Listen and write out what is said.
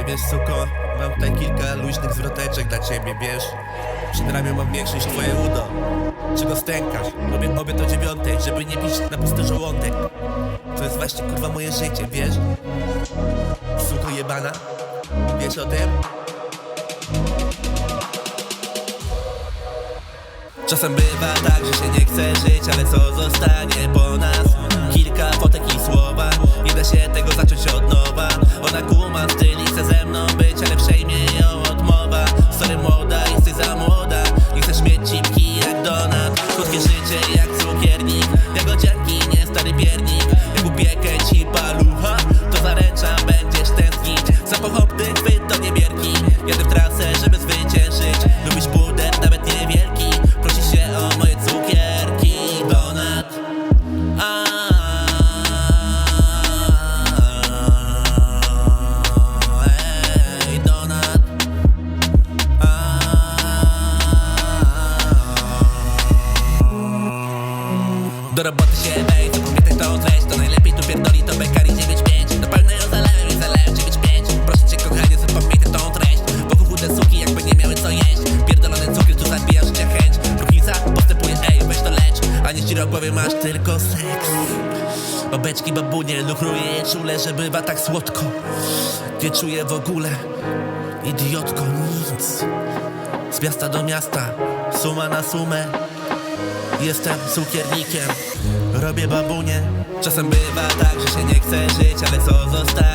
Ej, wiesz suko, mam tutaj kilka luźnych zwroteczek dla ciebie, wiesz? Przed ramią mam większe niż twoje udo Czego stękasz? Robię obiad o dziewiątej, żeby nie pić na pusty żołądek To jest właśnie kurwa moje życie, wiesz? Suko jebana, wiesz o tym? Czasem bywa tak, że się nie chce żyć, ale co zostanie po nas? Kilka fotek i słowa, nie da się tego zacząć od nowa Ona kuma styl życie jak cukiernik, jagodzianki, nie stary piernik. Jak upiekę ci palucha, to zaręczam, będziesz tęsknić. Za pochopny chwyt to nie bierki, jadę w trasę, żeby Do roboty się wejdź, zapamiętaj tą treść To najlepiej tu pierdoli to Bekari 9.5 Do pełnego zalewem i zalewem 9.5 Proszę cię kochanie, zapamiętaj tą treść. Wokół chude suki jakby nie miały co jeść. Pierdolony cukier tu zabija życia chęć. Próchnica postępuje, ej weź to lecz. A nie ściera głowie masz tylko seks. Babeczki, babunie, lukruje je czule, że bywa tak słodko. Nie czuję w ogóle Idiotko, nic. Z miasta do miasta, suma na sumę Jestem cukiernikiem, robię babunie Czasem bywa tak, że się nie chce żyć, ale co zostanie